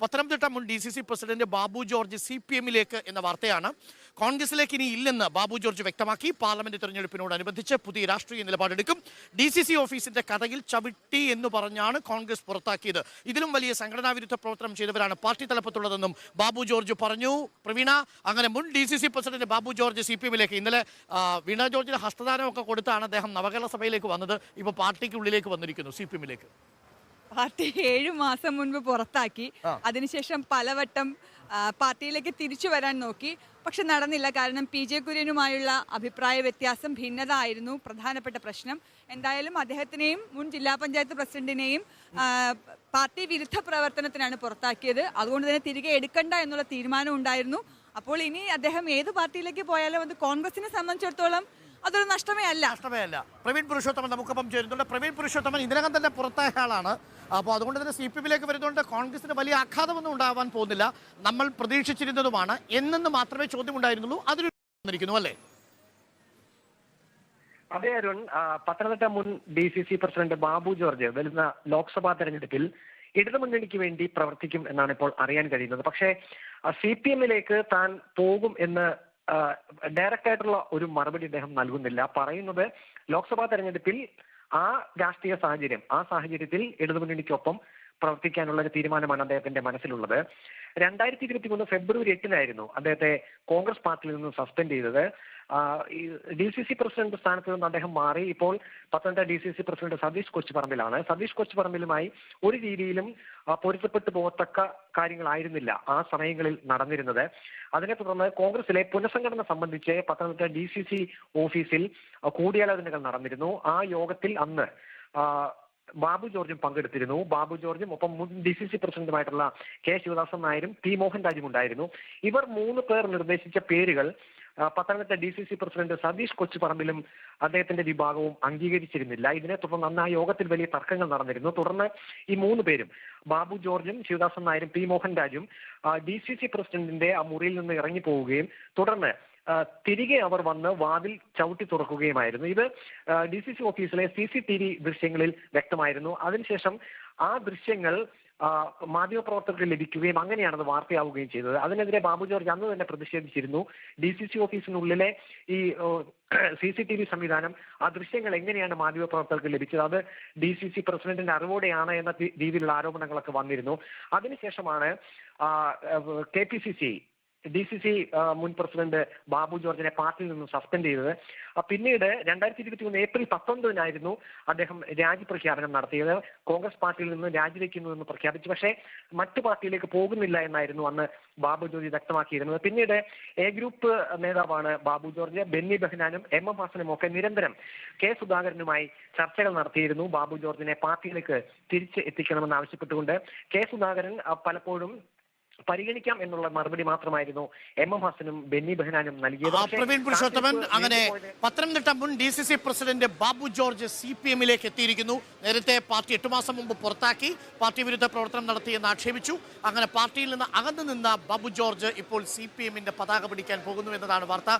പത്തനംതിട്ട മുൻ D C C president Babu George C P എമ്മിലേക്ക് എന്ന വാർത്തയാണ്. കോൺഗ്രസിലേക്ക് ഇനി ഇല്ലെന്ന് ബാബു ജോർജ് വ്യക്തമാക്കി. പാർലമെന്റ് തെരഞ്ഞെടുപ്പിനോടനുബന്ധിച്ച് പുതിയ രാഷ്ട്രീയ നിലപാടെടുക്കും. ഡി സി സി ഓഫീസിന്റെ കഥയിൽ ചവിട്ടി എന്ന് പറഞ്ഞാണ് കോൺഗ്രസ് പുറത്താക്കിയത്. ഇതിലും വലിയ സംഘടനാ വിരുദ്ധ പ്രവർത്തനം ചെയ്തവരാണ് പാർട്ടി തലപ്പത്തുള്ളതെന്നും ബാബു ജോർജ് പറഞ്ഞു. പ്രവീണ അങ്ങനെ മുൻ D C C president Babu George C P എമ്മിലേക്ക് ഇന്നലെ വീണ ജോർജിന് ഹസ്തദാനമൊക്കെ കൊടുത്താണ് അദ്ദേഹം നവകേരള സഭയിലേക്ക് വന്നത്. ഇപ്പോൾ പാർട്ടിക്കുള്ളിലേക്ക് വന്നിരിക്കുന്നു സി പി എമ്മിലേക്ക് പാർട്ടി ഏഴു മാസം മുൻപ് പുറത്താക്കി. അതിനുശേഷം പലവട്ടം ആ, പാർട്ടിയിലേക്ക് തിരിച്ചു വരാൻ നോക്കി. പക്ഷെ നടന്നില്ല. കാരണം പി ജെ കുര്യനുമായുള്ള അഭിപ്രായ വ്യത്യാസം ഭിന്നത ആയിരുന്നു പ്രധാനപ്പെട്ട പ്രശ്നം. എന്തായാലും അദ്ദേഹത്തിനെയും മുൻ ജില്ലാ പഞ്ചായത്ത് പ്രസിഡന്റിനെയും ആ, പാർട്ടി വിരുദ്ധ പ്രവർത്തനത്തിനാണ് പുറത്താക്കിയത്. അതുകൊണ്ട് തന്നെ തിരികെ എടുക്കണ്ട എന്നുള്ള തീരുമാനം ഉണ്ടായിരുന്നു. അപ്പോൾ ഇനി അദ്ദേഹം ഏത് പാർട്ടിയിലേക്ക് പോയാലും അത് കോൺഗ്രസിനെ സംബന്ധിച്ചിടത്തോളം അതൊരു നഷ്ടമേ അല്ല. നഷ്ടമേ അല്ല. പ്രവീൺ പുരുഷോത്തമൻ നമുക്കൊപ്പം ചേരുന്നുണ്ട്. പ്രവീൺ പുരുഷോത്തമൻ ഇതിനകം തന്നെ പുറത്തായ ആളാണ്. അപ്പോൾ അതുകൊണ്ട് തന്നെ സി പി എമ്മിലേക്ക് വരുന്നതുകൊണ്ട് കോൺഗ്രസിന് വലിയ ആഘാതമൊന്നും ഉണ്ടാവാൻ പോകുന്നില്ല. നമ്മൾ പ്രതീക്ഷിച്ചിരുന്നതുമാണ്. എന്നെന്ന് മാത്രമേ ചോദ്യം ഉണ്ടായിരുന്നുള്ളൂ അതിന് വന്നിരിക്കുന്നു അല്ലേ? അതെ അരുൺ. പത്തനംതിട്ട മുൻ D C C president Babu George വരുന്ന ലോക്സഭാ തെരഞ്ഞെടുപ്പിൽ ഇടതുമുന്നണിക്ക് വേണ്ടി പ്രവർത്തിക്കും എന്നാണ് ഇപ്പോൾ അറിയാൻ കഴിയുന്നത്. പക്ഷേ സി പി എമ്മിലേക്ക് താൻ പോകും എന്ന് ഡയറക്റ്റ് ആയിട്ടുള്ള ഒരു മറുപടി അദ്ദേഹം നൽകുന്നില്ല. പറയുന്നത് ലോക്സഭാ തെരഞ്ഞെടുപ്പിൽ ആ രാഷ്ട്രീയ സാഹചര്യം ആ സാഹചര്യത്തിൽ ഇടതുമുന്നണിക്കൊപ്പം പ്രവർത്തിക്കാനുള്ള ഒരു തീരുമാനമാണ് അദ്ദേഹത്തിന്റെ മനസ്സിലുള്ളത്. രണ്ടായിരത്തി ഇരുപത്തി മൂന്ന് ഫെബ്രുവരി എട്ടിനായിരുന്നു അദ്ദേഹത്തെ കോൺഗ്രസ് പാർട്ടിയിൽ നിന്ന് സസ്പെൻഡ് ചെയ്തത്. ഡി സി സി പ്രസിഡന്റ് സ്ഥാനത്ത് നിന്ന് അദ്ദേഹം മാറി. ഇപ്പോൾ Pathanamthitta D C C president Satish കൊച്ചുപറമ്പിലാണ്. Satheesh കൊച്ചുപറമ്പിലുമായി ഒരു രീതിയിലും പൊരുത്തപ്പെട്ടു പോകത്തക്ക കാര്യങ്ങളായിരുന്നില്ല ആ സമയങ്ങളിൽ നടന്നിരുന്നത്. അതിനെ തുടർന്ന് കോൺഗ്രസിലെ പുനഃസംഘടന സംബന്ധിച്ച് പത്തനംതിട്ട ഡി സി സി ഓഫീസിൽ കൂടിയാലോചനകൾ നടന്നിരുന്നു. ആ യോഗത്തിൽ അന്ന് ബാബു ജോർജും പങ്കെടുത്തിരുന്നു. ബാബു ജോർജും ഒപ്പം മുൻ ഡി സി സി പ്രസിഡന്റുമായിട്ടുള്ള കെ ശിവദാസൻ നായരും ടി മോഹൻ രാജും ഉണ്ടായിരുന്നു. ഇവർ മൂന്ന് പേർ നിർദ്ദേശിച്ച പേരുകൾ Pathanamthitta D C C president Satish കൊച്ചുപറമ്പിലും അദ്ദേഹത്തിന്റെ വിഭാഗവും അംഗീകരിച്ചിരുന്നില്ല. ഇതിനെ തുടർന്ന് അന്ന് ആ യോഗത്തിൽ വലിയ തർക്കങ്ങൾ നടന്നിരുന്നു. തുടർന്ന് ഈ മൂന്ന് പേരും ബാബു ജോർജും ശിവദാസൻ നായരും പി മോഹൻ രാജും ഡി സി സി പ്രസിഡന്റിന്റെ ആ മുറിയിൽ നിന്ന് ഇറങ്ങി പോവുകയും തുടർന്ന് തിരികെ അവർ വന്ന് വാതിൽ ചവിട്ടി തുറക്കുകയുമായിരുന്നു. ഇത് ഡി സി സി ഓഫീസിലെ സി സി ടി വി ദൃശ്യങ്ങളിൽ വ്യക്തമായിരുന്നു. അതിനുശേഷം ആ ദൃശ്യങ്ങൾ മാധ്യമപ്രവർത്തകർക്ക് ലഭിക്കുകയും അങ്ങനെയാണത് വാർത്തയാവുകയും ചെയ്തത്. അതിനെതിരെ ബാബു ജോർജ് അന്ന് തന്നെ പ്രതിഷേധിച്ചിരുന്നു. ഡി സി സി ഓഫീസിനുള്ളിലെ ഈ സി സി ടി വി സംവിധാനം ആ ദൃശ്യങ്ങൾ എങ്ങനെയാണ് മാധ്യമപ്രവർത്തകർക്ക് ലഭിച്ചത്? അത് ഡി സി സി പ്രസിഡന്റിന്റെ അറിവോടെയാണ് എന്ന രീതിയിലുള്ള ആരോപണങ്ങളൊക്കെ വന്നിരുന്നു. അതിനുശേഷമാണ് K P C C D C C മുൻ പ്രസിഡന്റ് ബാബു ജോർജിനെ പാർട്ടിയിൽ നിന്ന് സസ്പെൻഡ് ചെയ്തത്. പിന്നീട് രണ്ടായിരത്തി ഇരുപത്തി മൂന്ന് ഏപ്രിൽ പത്തൊൻപതിനായിരുന്നു അദ്ദേഹം രാജി പ്രഖ്യാപനം നടത്തിയത്. കോൺഗ്രസ് പാർട്ടിയിൽ നിന്ന് രാജിവെക്കുന്നു എന്ന് പ്രഖ്യാപിച്ചു. പക്ഷേ മറ്റു പാർട്ടിയിലേക്ക് പോകുന്നില്ല എന്നായിരുന്നു അന്ന് ബാബു ജോർജ് വ്യക്തമാക്കിയിരുന്നത്. പിന്നീട് എ ഗ്രൂപ്പ് നേതാവാണ് ബാബു ജോർജ് ബെന്നി ബഹ്നാനും എം എം ഹാസനും ഒക്കെ നിരന്തരം കെ സുധാകരനുമായി ചർച്ചകൾ നടത്തിയിരുന്നു. ബാബു ജോർജിനെ പാർട്ടിയിലേക്ക് തിരിച്ച് എത്തിക്കണമെന്ന് ആവശ്യപ്പെട്ടുകൊണ്ട് കെ സുധാകരൻ പലപ്പോഴും പരിഗണിക്കാം എന്നുള്ള മറുപടി മാത്രമായിരുന്നു എം എം ഹസനും ബെന്നി ബെഹനാനും നൽകിയത്. പ്രവീൺ പുരുഷോത്തമൻ അങ്ങനെ പത്തനംതിട്ട മുൻ D C C president Babu George C P എമ്മിലേക്ക് എത്തിയിരിക്കുന്നു. നേരത്തെ പാർട്ടി എട്ട് മാസം മുമ്പ് പുറത്താക്കി പാർട്ടി വിരുദ്ധ പ്രവർത്തനം നടത്തിയെന്ന് ആക്ഷേപിച്ചു. അങ്ങനെ പാർട്ടിയിൽ നിന്ന് അകന്നു നിന്ന ബാബു ജോർജ് ഇപ്പോൾ സി പി എമ്മിന്റെ പതാക പിടിക്കാൻ പോകുന്നു എന്നതാണ് വാർത്ത.